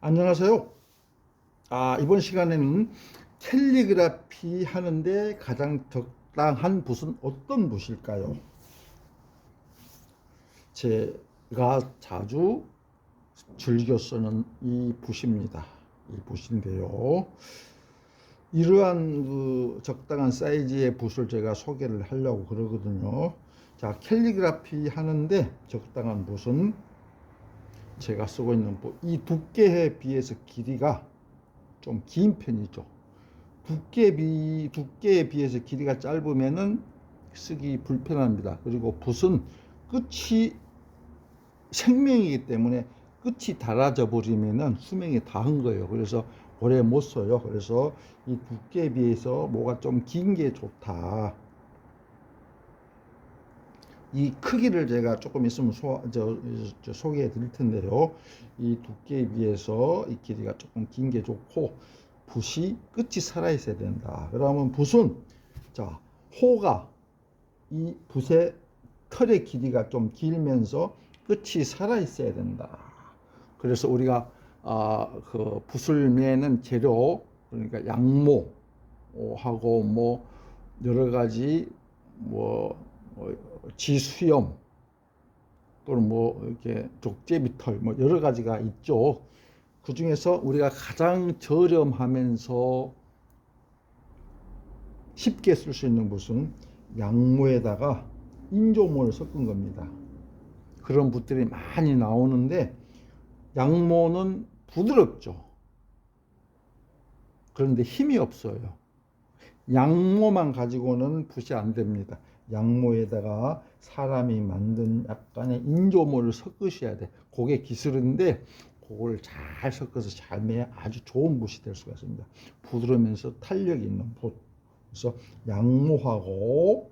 안녕하세요. 아, 이번 시간에는 캘리그라피 하는데 가장 적당한 붓은 어떤 붓일까요? 제가 자주 즐겨 쓰는 이 붓입니다. 이 붓인데요. 이러한 그 적당한 사이즈의 붓을 제가 소개를 하려고 그러거든요. 자, 캘리그라피 하는데 적당한 붓은 제가 쓰고 있는 붓, 이 두께에 비해서 길이가 좀 긴 편이죠. 두께 비, 두께에 비해서 길이가 짧으면은 쓰기 불편합니다. 그리고 붓은 끝이 생명이기 때문에 끝이 닳아져 버리면은 수명이 다한 거예요. 그래서 오래 못 써요. 그래서 이 두께에 비해서 뭐가 좀 긴 게 좋다. 이 크기를 제가 조금 있으면 소, 저, 저 소개해 드릴 텐데요. 이 두께에 비해서 이 길이가 조금 긴 게 좋고 붓이 끝이 살아 있어야 된다. 그러면 붓은 자 호가 이 붓의 털의 길이가 좀 길면서 끝이 살아 있어야 된다. 그래서 우리가 아, 그 붓을 매는 재료 그러니까 양모하고 뭐 여러 가지 뭐, 뭐 지수염 또는 뭐 이렇게 족제비털 뭐 여러 가지가 있죠. 그 중에서 우리가 가장 저렴하면서 쉽게 쓸 수 있는 붓은 양모에다가 인조모를 섞은 겁니다. 그런 붓들이 많이 나오는데 양모는 부드럽죠. 그런데 힘이 없어요. 양모만 가지고는 붓이 안 됩니다. 양모에다가 사람이 만든 약간의 인조모를 섞으셔야 돼. 그게 기술인데 그걸 잘 섞어서 잘 매야 아주 좋은 붓이 될 수가 있습니다. 부드러우면서 탄력이 있는 붓. 그래서 양모하고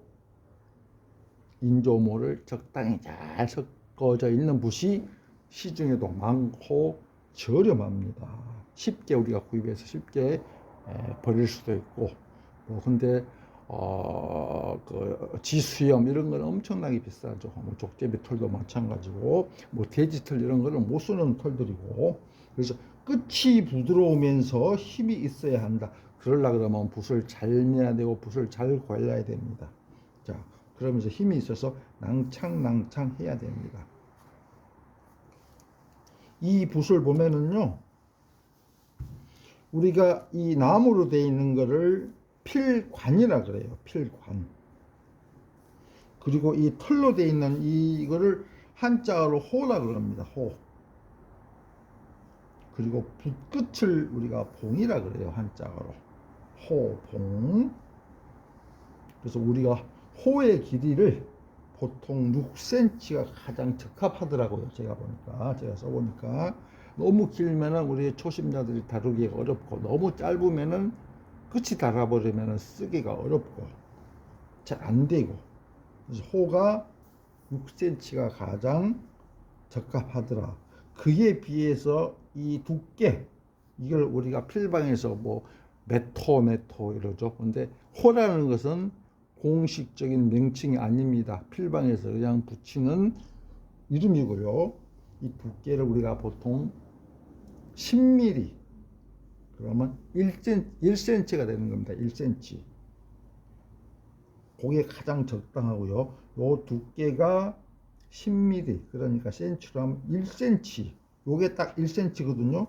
인조모를 적당히 잘 섞어져 있는 붓이 시중에도 많고 저렴합니다. 쉽게 우리가 구입해서 쉽게 버릴 수도 있고 뭐 근데 어, 그 지수염 이런 건 엄청나게 비싸죠. 뭐 족제비 털도 마찬가지고 뭐 돼지 털 이런 거는 못 쓰는 털들이고 그래서 끝이 부드러우면서 힘이 있어야 한다. 그러려 그러면 붓을 잘 내야 되고 붓을 잘 관리해야 됩니다. 자, 그러면서 힘이 있어서 낭창낭창 해야 됩니다. 이 붓을 보면은요, 우리가 이 나무로 되어 있는 거를 필관이라 그래요. 필관. 그리고 이 털로 되어 있는 이거를 한자로 호라 그럽니다. 호. 그리고 붓끝을 우리가 봉이라 그래요. 한자로. 호, 봉. 그래서 우리가 호의 길이를 보통 6cm가 가장 적합하더라고요. 제가 보니까. 제가 써보니까. 너무 길면은 우리 초심자들이 다루기 어렵고, 너무 짧으면은 끝이 닳아버리면 쓰기가 어렵고, 잘 안 되고. 그래서 호가 6cm가 가장 적합하더라. 그에 비해서 이 두께, 이걸 우리가 필방에서 뭐 메토, 메토 이러죠. 근데 호라는 것은 공식적인 명칭이 아닙니다. 필방에서 그냥 붙이는 이름이고요. 이 두께를 우리가 보통 10mm 그러면 1cm, 1cm가 되는 겁니다. 1cm. 그게 가장 적당하고요. 요 두께가 10mm 그러니까 센치로 하면 1cm. 요게 딱 1cm거든요.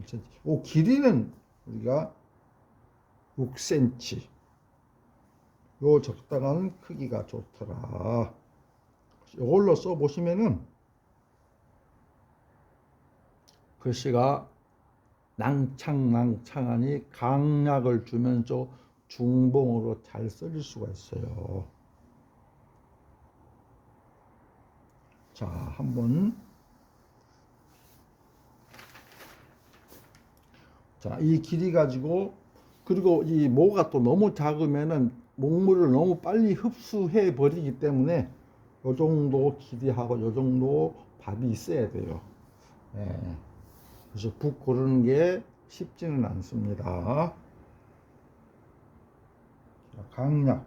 1cm. 요 길이는 우리가 6cm. 요 적당한 크기가 좋더라. 이걸로 써 보시면은 글씨가 낭창낭창하니 강약을 주면 서 중봉으로 잘 써질 수가 있어요. 자, 한번 자, 이 길이 가지고 그리고 이 모가 또 너무 작으면은 목물을 너무 빨리 흡수해 버리기 때문에 요 정도 길이하고 요 정도 밥이 있어야 돼요. 예. 그래서 붓 고르는 게 쉽지는 않습니다. 자, 강약.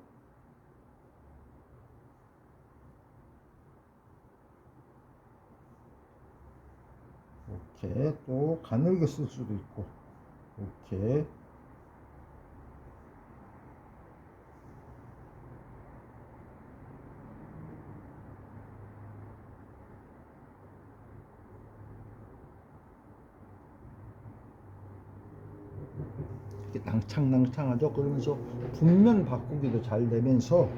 이렇게 또 가늘게 쓸 수도 있고 이렇게 낭창낭창하죠. 그러면서 분면 바꾸기도 잘 되면서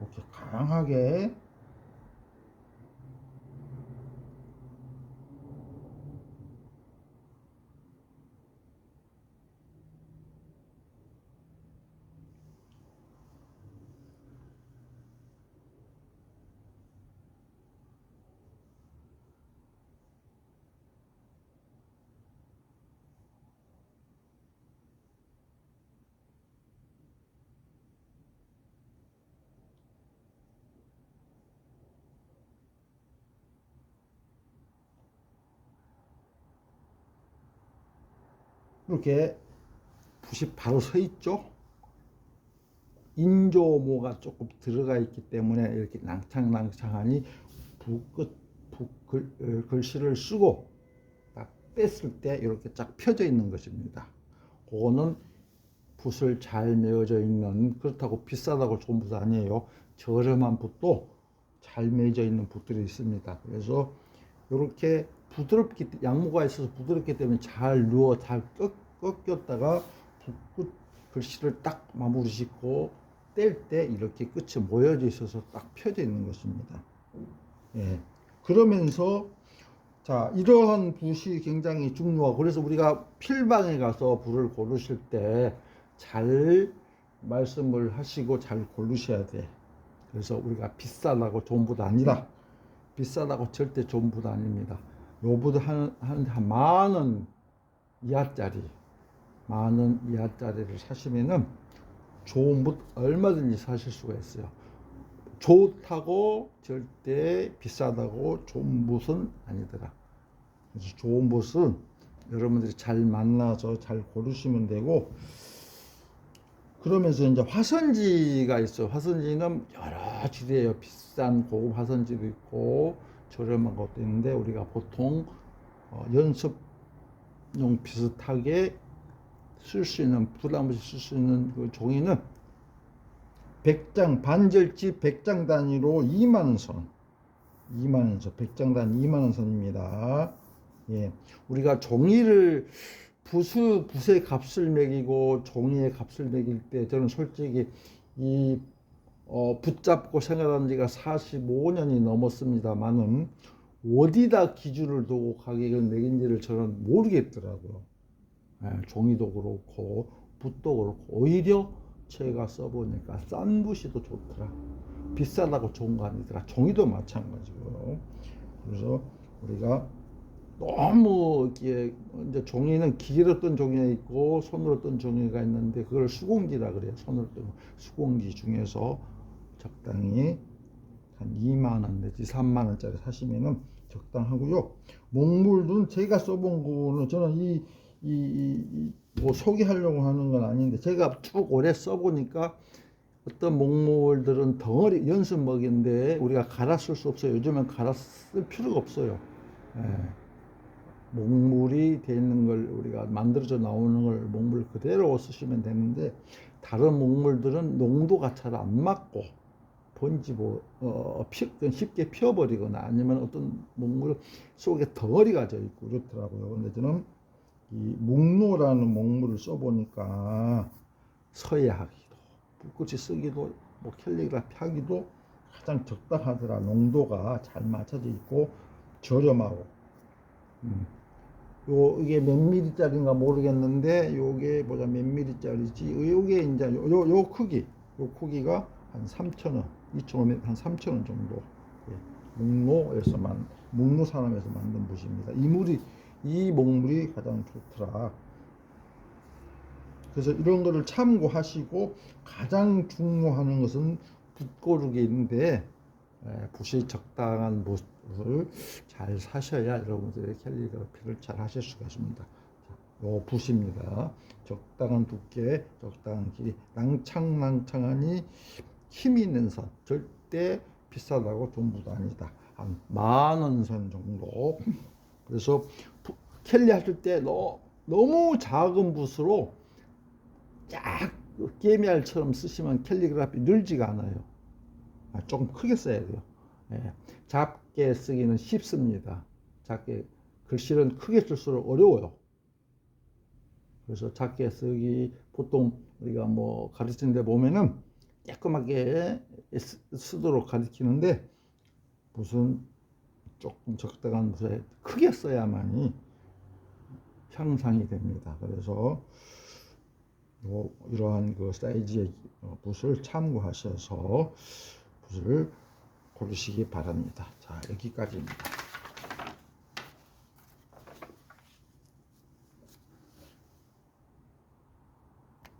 이렇게 강하게 이렇게 붓이 바로 서 있죠. 인조모가 조금 들어가 있기 때문에 이렇게 낭창낭창하니 붓끝 붓글 어, 글씨를 쓰고 딱 뗐을 때 이렇게 쫙 펴져 있는 것입니다. 그거는 붓을 잘 매어져 있는 그렇다고 비싸다고 좋은 붓 아니에요. 저렴한 붓도 잘 매어져 있는 붓들이 있습니다. 그래서 이렇게 부드럽기 양모가 있어서 부드럽기 때문에 잘 누워 잘 꺾, 꺾였다가 붓끝 글씨를 딱 마무리 짓고 뗄 때 이렇게 끝이 모여져 있어서 딱 펴져 있는 것입니다. 예. 그러면서 자 이러한 붓이 굉장히 중요하고 그래서 우리가 필방에 가서 붓을 고르실 때 잘 말씀을 하시고 잘 고르셔야 돼. 그래서 우리가 비싸다고 좋은 붓 아니다. 비싸다고 절대 좋은 붓 아닙니다. 요보다 한, 한, 한 만 원 이하짜리, 만 원 이하짜리를 사시면은 좋은 붓 얼마든지 사실 수가 있어요. 좋다고 절대 비싸다고 좋은 붓은 아니더라. 그래서 좋은 붓은 여러분들이 잘 만나서 잘 고르시면 되고, 그러면서 이제 화선지가 있어요. 화선지는 여러 지대예요. 비싼 고급 화선지도 있고, 저렴한 것도 있는데 우리가 보통 어, 연습용 비슷하게 쓸 수 있는 부담 없이 쓸 수 있는 그 종이는 100장 반절지 100장 단위로 2만 원 선. 2만 원 선. 100장 단위 2만 원 선입니다. 예. 우리가 종이를 부수 붓의 값을 매기고 종이의 값을 매길 때 저는 솔직히 이 어, 붙잡고 생활한 지가 45년이 넘었습니다만은 어디다 기준을 두고 가격을 매긴지를 저는 모르겠더라고요. 예, 종이도 그렇고 붓도 그렇고 오히려 제가 써보니까 싼 붓이 더 좋더라. 비싸다고 좋은 거 아니더라. 종이도 마찬가지고요. 그래서 우리가 너무 이게 이제 종이는 기계로 뜬 종이가 있고 손으로 뜬 종이가 있는데 그걸 수공기라 그래요. 손으로 뜬 수공기 중에서 적당히 한 2만 원 내지 3만 원짜리 사시면은 적당하고요. 목물은 제가 써본 거는 저는 이이 뭐 소개하려고 하는 건 아닌데 제가 쭉 오래 써보니까 어떤 목물들은 덩어리 연습 먹인데 우리가 갈아 쓸 수 없어요. 요즘엔 갈아 쓸 필요가 없어요. 예. 목물이 돼 있는 걸 우리가 만들어져 나오는 걸 목물 그대로 쓰시면 되는데 다른 목물들은 농도가 잘 안 맞고 번지 뭐 어, 피, 쉽게 피어버리거나 아니면 어떤 목물 속에 덩어리가 져 있고 그렇더라고요. 근데 저는 이 묵노라는 목물을 써보니까 서예하기도 붓끝이 쓰기도 뭐 캘리그라피 하기도 가장 적당하더라. 농도가 잘 맞춰져 있고 저렴하고. 음. 요 이게 몇 미리짜리인가 모르겠는데 요게 보자 몇 미리짜리지 요게 이제 요, 요, 요 크기 요 크기가 한 3,000원 2,500, 한 3,000원 정도 예. 묵노에서만 묵노 사람에서 만든 붓입니다 이 물이 이 목물이 가장 좋더라 그래서 이런 거를 참고하시고 가장 중요한 것은 붓 고르기인데 예, 붓이 적당한 붓을 잘 사셔야 여러분들의 캘리그라피를 잘 하실 수가 있습니다. 자, 요 붓입니다. 적당한 두께, 적당한 길이, 낭창낭창하니 힘이 있는 선, 절, 절대 비싸다고 전부도 아니다. 한 만 원 선 정도. 그래서 부- 캘리 하실 때 너, 너무 작은 붓으로 쫙 깨미알처럼 쓰시면 캘리그라피 늘지가 않아요. 아, 조금 크게 써야 돼요. 예, 작게 쓰기는 쉽습니다. 작게 글씨는 크게 쓸수록 어려워요. 그래서 작게 쓰기 보통 우리가 뭐 가르치는 데 보면은 깔끔하게 쓰- 쓰도록 가르치는데 무슨 조금 적당한 붓에 크게 써야만이 향상이 됩니다. 그래서 요 이러한 그 사이즈의 어, 붓을 참고하셔서 붓을 고르시기 바랍니다. 자 여기까지입니다.